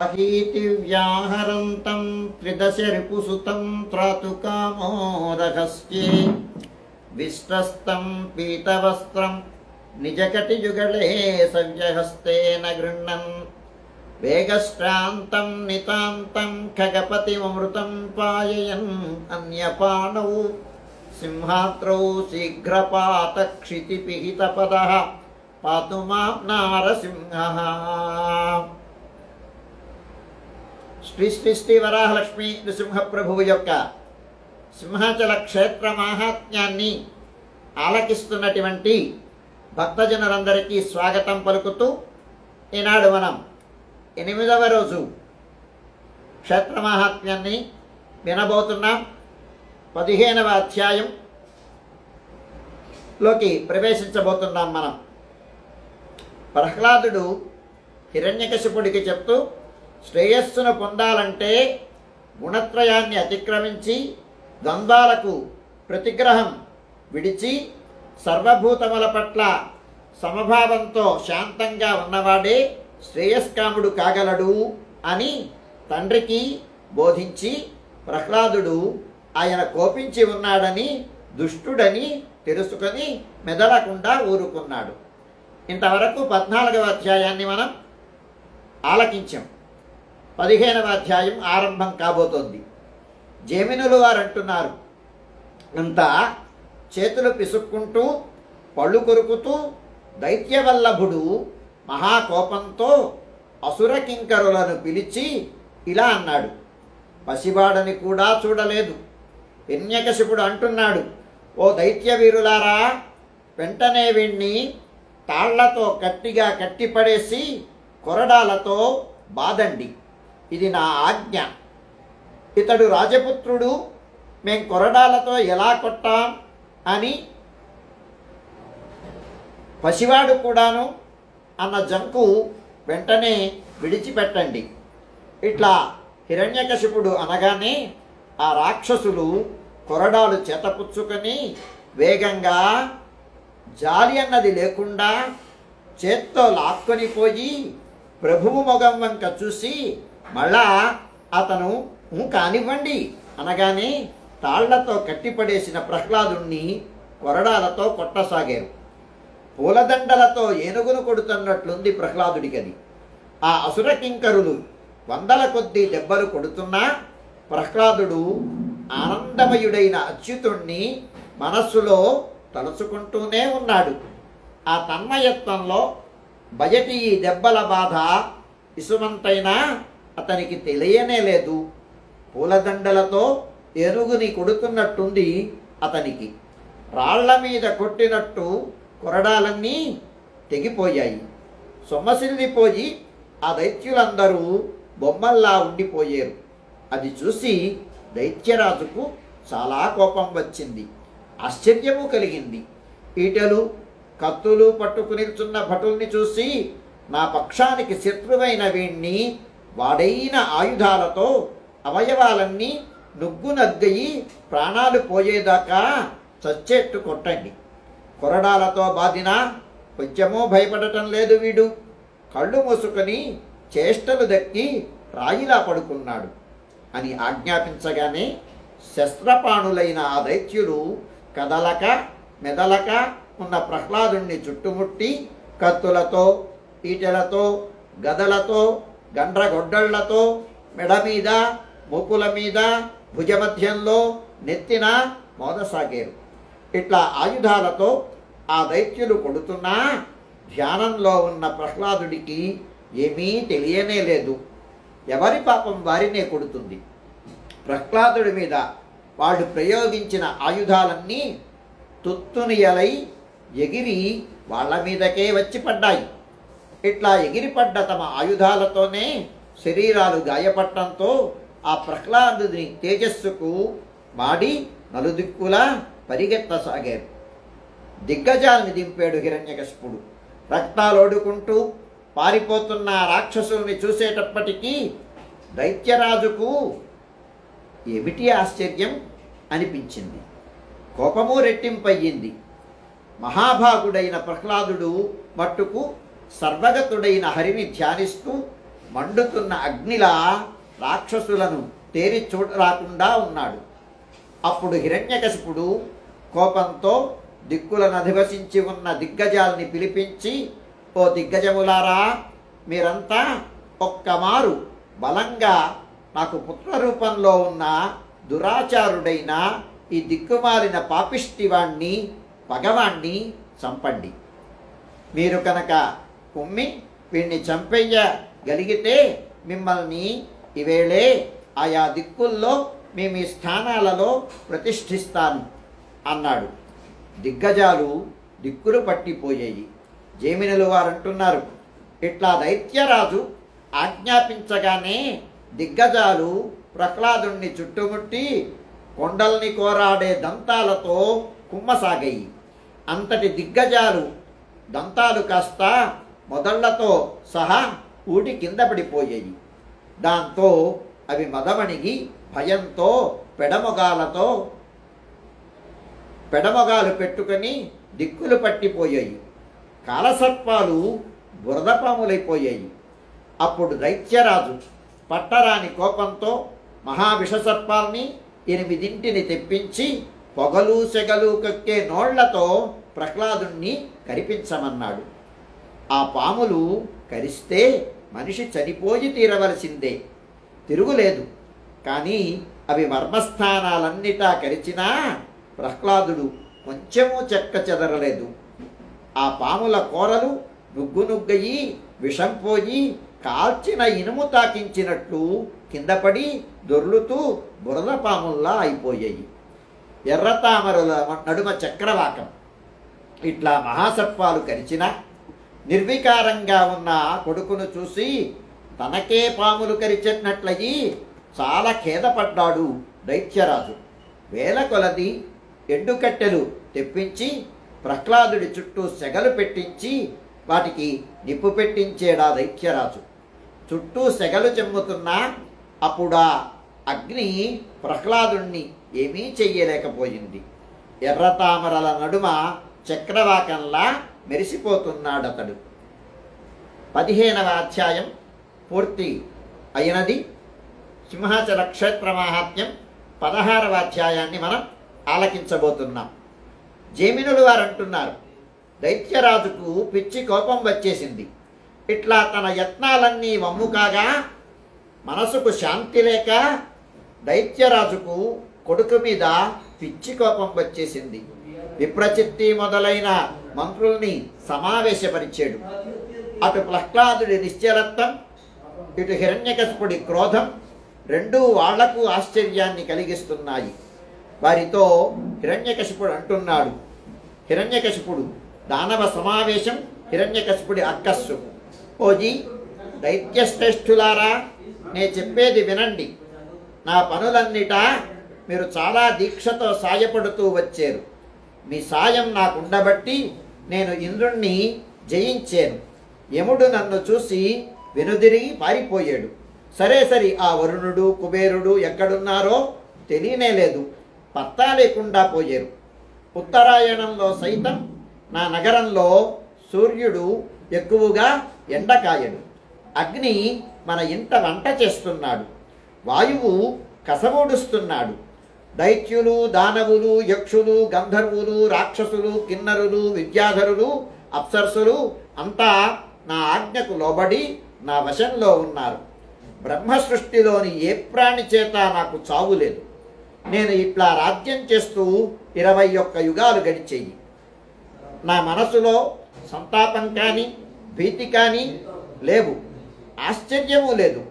అహీతివ్యాహరంతం త్రిదశ రిపుసుతం త్రాతుకామోదహస్యే విష్టస్తం పీతవస్త్రం నిజకటియుగళే సవ్యహస్తేన గృహ్ణన్ వేగశ్రాంతం నితాంతం ఖగపతిమృతం పాయయన్ అన్యపాణౌ. సింహాద్రౌ శీఘ్రపాత క్షితిపిహితపద పాతు మాం నారసింహ. శ్రీ శ్రీ శ్రీ వరాహలక్ష్మి నృసింహ ప్రభువు యొక్క సింహాచల క్షేత్ర మాహాత్మ్యాన్ని ఆలకిస్తున్నటువంటి భక్తజనులందరికీ స్వాగతం పలుకుతూ ఈనాడు మనం ఎనిమిదవ రోజు క్షేత్ర మాహాత్మ్యాన్ని వినబోతున్నాం. పదిహేనవ అధ్యాయం లోకి ప్రవేశించబోతున్నాం మనం. ప్రహ్లాదుడు హిరణ్యకశిపుడికి చెప్తూ శ్రేయస్సును పొందాలంటే గుణత్రయాన్ని అతిక్రమించి ద్వంద్వాలకు ప్రతిగ్రహం విడిచి సర్వభూతముల పట్ల సమభావంతో శాంతంగా ఉన్నవాడే శ్రేయస్కాముడు కాగలడు అని తండ్రికి బోధించి ప్రహ్లాదుడు ఆయన కోపించి ఉన్నాడని దుష్టుడని తెలుసుకొని మెదలకుండా ఊరుకున్నాడు. ఇంతవరకు పద్నాలుగవ అధ్యాయాన్ని మనం ఆలకించాం. పదిహేనవ అధ్యాయం ఆరంభం కాబోతోంది. జేమినులు వారు అంటున్నారు అంతా చేతులు పిసుక్కుంటూ పళ్ళు కొరుకుతూ దైత్యవల్లభుడు మహాకోపంతో అసుర కింకరులను పిలిచి ఇలా అన్నాడు. పసివాడని కూడా చూడలేదు. హిరణ్యకశిపుడు అంటున్నాడు ఓ దైత్య వీరులారా వెంటనే వీణ్ణి తాళ్ళతో గట్టిగా కట్టిపడేసి కొరడాలతో బాదండి. ఇది నా ఆజ్ఞ. ఇతడు రాజపుత్రుడు మేం కొరడాలతో ఎలా కొట్టాం అని పసివాడు కూడాను అన్న జంకు వెంటనే విడిచిపెట్టండి. ఇట్లా హిరణ్యకశిపుడు అనగానే ఆ రాక్షసులు కొరడాలు చేతపుచ్చుకొని వేగంగా జాలి అన్నది లేకుండా చేత్తో లాక్కొని పోయి ప్రభువు మొగం వంక చూసి మళ్ళా అతను కానివ్వండి. అనగానే తాళ్ళతో కట్టిపడేసిన ప్రహ్లాదుణ్ణి కొరడాలతో కొట్టసాగారు. పూలదండలతో ఏనుగును కొడుతున్నట్లుంది ప్రహ్లాదుడికది. ఆ అసుర కింకరులు వందల కొద్దీ దెబ్బలు కొడుతున్నా ప్రహ్లాదుడు ఆనందమయుడైన అచ్యుతుణ్ణి మనస్సులో తలుచుకుంటూనే ఉన్నాడు. ఆ తన్మయత్వంలో బయటి ఈ దెబ్బల బాధ ఇసుమంతైనా అతనికి తెలియనే లేదు. పూలదండలతో ఎరుగుని కొడుతున్నట్టుంది అతనికి. రాళ్ళ మీద కొట్టినట్టు కొరడాలన్నీ తెగిపోయాయి. సొమ్మసిల్లిపోయి ఆ దైత్యులందరూ బొమ్మల్లా ఉండిపోయారు. అది చూసి దైత్యరాజుకు చాలా కోపం వచ్చింది. ఆశ్చర్యము కలిగింది. ఈటలు కత్తులు పట్టుకునిల్చున్న భటుల్ని చూసి నా పక్షానికి శత్రువైన వీణ్ణి వాడైన ఆయుధాలతో అవయవాలన్నీ నుగ్గు నగ్గయి ప్రాణాలు పోయేదాకా చచ్చేట్టు కొట్టండి. కొరడాలతో బాధినా కొంచెమో భయపడటం లేదు వీడు. కళ్ళు మూసుకొని చేష్టలు దక్కి రాయిలా పడుకున్నాడు అని ఆజ్ఞాపించగానే శస్త్రపాణులైన ఆ దైత్యులు కదలక మెదలక ఉన్న ప్రహ్లాదుణ్ణి చుట్టుముట్టి కత్తులతో ఈటెలతో గదలతో గండ్రగొడ్డళ్ళతో మెడ మీద మూపుల మీద భుజమధ్యంలో నెత్తిన మోదసాగారు. ఇట్లా ఆయుధాలతో ఆ దైత్యులు కొడుతున్నా ధ్యానంలో ఉన్న ప్రహ్లాదుడికి ఏమీ తెలియనే లేదు. ఎవరి పాపం వారినే కొడుతుంది? ప్రహ్లాదుడి మీద వాళ్ళు ప్రయోగించిన ఆయుధాలన్నీ తుత్తునియలై ఎగిరి వాళ్ళ మీదకే వచ్చి పడ్డాయి. ఇట్లా ఎగిరిపడ్డ తమ ఆయుధాలతోనే శరీరాలు గాయపడటంతో ఆ ప్రహ్లాదుని తేజస్సుకు మాడి నలుదిక్కులా పరిగెత్తసాగారు. దిగ్గజాల్ని దింపాడు హిరణ్యకశిపుడు. రక్తాలోడుకుంటూ పారిపోతున్న రాక్షసుల్ని చూసేటప్పటికీ దైత్యరాజుకు ఏమిటి ఆశ్చర్యం అనిపించింది. కోపము రెట్టింపయ్యింది. మహాభాగుడైన ప్రహ్లాదుడు మట్టుకు సర్వగతుడైన హరిని ధ్యానిస్తూ మండుతున్న అగ్నిలా రాక్షసులను తేరి చూడరాకుండా ఉన్నాడు. అప్పుడు హిరణ్యకశిపుడు కోపంతో దిక్కులను అధివసించి ఉన్న దిగ్గజాల్ని పిలిపించి ఓ దిగ్గజములారా మీరంతా ఒక్కమారు బలంగా నాకు పుత్రరూపంలో ఉన్న దురాచారుడైన ఈ దిక్కుమాలిన పాపిష్టివాణ్ణి పగవాణ్ణి చంపండి. మీరు కనుక కుమ్మి వీణ్ణి చంపేయగలిగితే మిమ్మల్ని ఇవేళే ఆయా దిక్కుల్లో మీ మీ స్థానాలలో ప్రతిష్ఠిస్తాను అన్నాడు. దిగ్గజాలు దిక్కులు పట్టిపోయాయి. జేమినులు వారు అంటున్నారు ఇట్లా దైత్యరాజు ఆజ్ఞాపించగానే దిగ్గజాలు ప్రహ్లాదుణ్ణి చుట్టుముట్టి కొండల్ని కోరాడే దంతాలతో కుమ్మసాగాయి. అంతటి దిగ్గజాలు దంతాలు కాస్త మొదళ్ళతో సహా ఊటి కింద పడిపోయాయి. దాంతో అవి మదమణిగి భయంతో పెడమొగాలతో పెడమొగాలు పెట్టుకొని దిక్కులు పట్టిపోయాయి. కాలసర్పాలు బురదపాములైపోయాయి. అప్పుడు దైత్యరాజు పట్టరాని కోపంతో మహావిషసర్పాల్ని ఎనిమిదింటిని తెప్పించి పొగలు సెగలు కక్కే నోళ్ళతో ప్రహ్లాదుణ్ణి కరిపించమన్నాడు. ఆ పాములు కరిస్తే మనిషి చనిపోయి తీరవలసిందే. తిరుగులేదు. కానీ అవి మర్మస్థానాలన్నిటా కరిచినా ప్రహ్లాదుడు కొంచెము చెక్క చెదరలేదు. ఆ పాముల కూరలు నుగ్గునుగ్గయి విషం పోయి కాల్చిన ఇనుము తాకించినట్లు కిందపడి దొర్లుతూ బురద పాముల్లా అయిపోయాయి. ఎర్రతామరుల నడుమ చక్రవాకం. ఇట్లా మహాసర్పాలు కరిచినా నిర్వికారంగా ఉన్న కొడుకును చూసి తనకే పాములు కరిచినట్లయి చాలా ఖేదపడ్డాడు దైత్యరాజు. వేల కొలది ఎండుకట్టెలు తెప్పించి ప్రహ్లాదుడి చుట్టూ సెగలు పెట్టించి వాటికి నిప్పు పెట్టించేడా దైత్యరాజు. చుట్టూ సెగలు చెమ్ముతున్నా అప్పుడా అగ్ని ప్రహ్లాదుణ్ణి ఏమీ చెయ్యలేకపోయింది. ఎర్రతామరల నడుమ చక్రవాకంలా మెరిసిపోతున్నాడతడు. పదిహేనవ అధ్యాయం పూర్తి అయినది. సింహాచల క్షేత్ర మాహాత్మ్యం పదహారవ అధ్యాయాన్ని మనం ఆలకించబోతున్నాం. జేమినులు వారు అంటున్నారు దైత్యరాజుకు పిచ్చి కోపం వచ్చేసింది. ఇట్లా తన యత్నాలన్నీ వమ్ము కాగా మనసుకు శాంతి లేక దైత్యరాజుకు కొడుకు మీద పిచ్చి కోపం వచ్చేసింది. విప్రచిత్తి మొదలైన మంత్రుల్ని సమావేశపరిచాడు. అటు ప్రహ్లాదుడి నిశ్చలత్వం ఇటు హిరణ్యకశిపుడి క్రోధం రెండూ వాళ్ళకు ఆశ్చర్యాన్ని కలిగిస్తున్నాయి. వారితో హిరణ్యకశిపుడు అంటున్నాడు హిరణ్యకశిపుడు దానవ సమావేశం హిరణ్యకశిపుడి అక్కస్సు. ఓజీ దైత్యశ్రేష్ఠులారా నే చెప్పేది వినండి. నా పనులన్నిటా మీరు చాలా దీక్షతో సాయపడుతూ వచ్చారు. మీ సాయం నాకు ఉండబట్టి నేను ఇంద్రుణ్ణి జయించాను. యముడు నన్ను చూసి వెనుదిరిగి పారిపోయాడు. సరే సరి ఆ వరుణుడు కుబేరుడు ఎక్కడున్నారో తెలియనే లేదు. పత్తా లేకుండా పోయారు. ఉత్తరాయణంలో సైతం నా నగరంలో సూర్యుడు ఎక్కువగా ఎండకాయడు అగ్ని మన ఇంట వంట చేస్తున్నాడు. వాయువు కసమూడుస్తున్నాడు దైత్యులు దానవులు యక్షులు గంధర్వులు రాక్షసులు కిన్నరులు విద్యాధరులు అప్సరసులు అంతా నా ఆజ్ఞకు లోబడి నా వశంలో ఉన్నారు. బ్రహ్మ సృష్టిలోని ఏ ప్రాణి చేత నాకు చావు లేదు. నేను ఇట్లా రాజ్యం చేస్తూ ఇరవై ఒక్క యుగాలు గడిచేయి. నా మనసులో సంతాపం కానీ భీతి కానీ లేవు. ఆశ్చర్యము లేదు.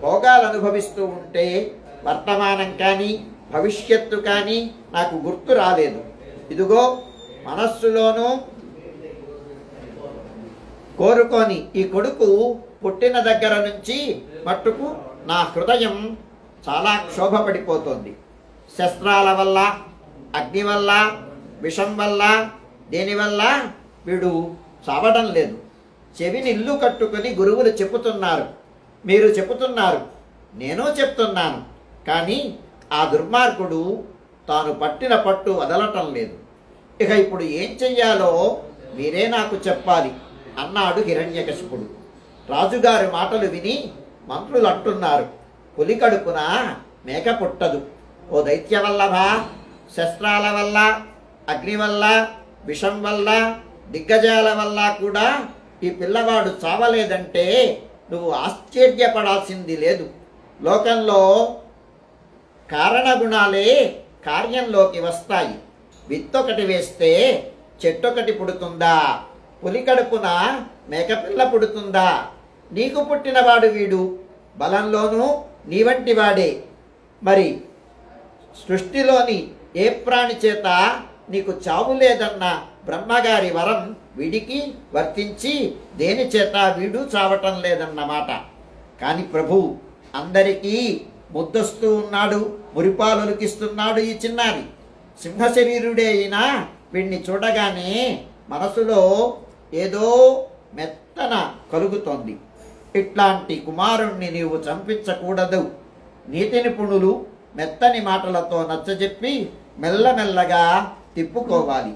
భోగాలు అనుభవిస్తూ ఉంటే వర్తమానం కానీ భవిష్యత్తు కానీ నాకు గుర్తు రాలేదు. ఇదిగో మనస్సులోనూ కోరుకొని ఈ కొడుకు పుట్టిన దగ్గర నుంచి మట్టుకు నా హృదయం చాలా క్షోభపడిపోతుంది. శస్త్రాల వల్ల అగ్ని వల్ల విషం వల్ల దేనివల్ల వీడు చావడం లేదు. చెవిని ఇల్లు కట్టుకొని గురువులు చెబుతున్నారు. మీరు చెబుతున్నారు. నేను చెప్తున్నాను. కానీ ఆ దుర్మార్గుడు తాను పట్టిన పట్టు వదలటం లేదు. ఇక ఇప్పుడు ఏం చెయ్యాలో మీరే నాకు చెప్పాలి అన్నాడు హిరణ్యకశిపుడు. రాజుగారి మాటలు విని మంత్రులు అంటున్నారు పులి కడుపున మేక పుట్టదు. ఓ దైత్యవల్లభ శస్త్రాల వల్ల అగ్ని వల్ల విషం వల్ల దిగ్గజాల వల్ల కూడా ఈ పిల్లవాడు చావలేదంటే నువ్వు ఆశ్చర్యపడాల్సింది లేదు. లోకంలో కారణగుణాలే కార్యంలోకి వస్తాయి. విత్తొకటి వేస్తే చెట్టొకటి పుడుతుందా? పులి కడుపున మేకపిల్ల పుడుతుందా? నీకు పుట్టినవాడు వీడు. బలంలోనూ నీ వంటి వాడే. మరి సృష్టిలోని ఏ ప్రాణి చేత నీకు చావు లేదన్న బ్రహ్మగారి వరం వీడికి వర్తించి దేని చేత వీడు చావటం లేదన్నమాట. కానీ ప్రభు అందరికీ ముద్దొస్తూ ఉన్నాడు మురిపాలుకిస్తున్నాడు ఈ చిన్నారి. సింహ శరీరుడే అయినా వీణ్ణి చూడగానే మనసులో ఏదో మెత్తన కలుగుతోంది. ఇట్లాంటి కుమారుణ్ణి నీవు చంపించకూడదు. నీతి నిపుణులు మెత్తని మాటలతో నచ్చజెప్పి మెల్లమెల్లగా తిప్పుకోవాలి.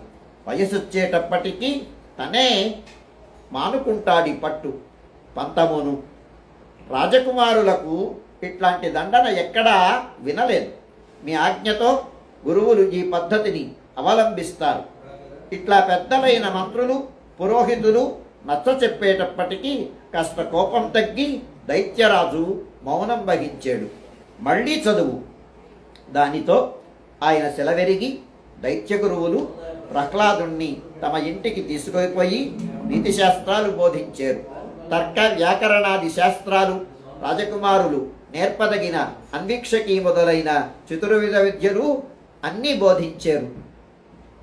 వయసొచ్చేటప్పటికీ తనే మానుకుంటాడి పట్టు. పంతమును రాజకుమారులకు ఇట్లాంటి దండన ఎక్కడా వినలేదు. మీ ఆజ్ఞతో గురువులు ఈ పద్ధతిని అవలంబిస్తారు. ఇట్లా పెద్దలైన మంత్రులు పురోహితులు నచ్చ చెప్పేటప్పటికీ కాస్త కోపం తగ్గి దైత్యరాజు మౌనం వహించాడు. మళ్ళీ చదువు. దానితో ఆయన సెలవెరిగి దైత్య గురువులు ప్రహ్లాదుణ్ణి తమ ఇంటికి తీసుకుపోయి నీతి శాస్త్రాలు బోధించారు. తర్క వ్యాకరణాది శాస్త్రాలు రాజకుమారులు నేర్పదగిన అన్వీక్షకి మొదలైన చతుర్విధ విద్యలు అన్నీ బోధించారు.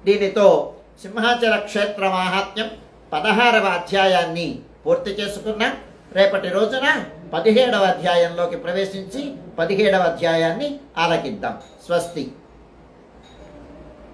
దీనితో సింహాచల క్షేత్ర మాహాత్మ్యం పదహారవ అధ్యాయాన్ని పూర్తి చేసుకున్న. రేపటి రోజున పదిహేడవ అధ్యాయంలోకి ప్రవేశించి పదిహేడవ అధ్యాయాన్ని ఆలకిద్దాం. స్వస్తి.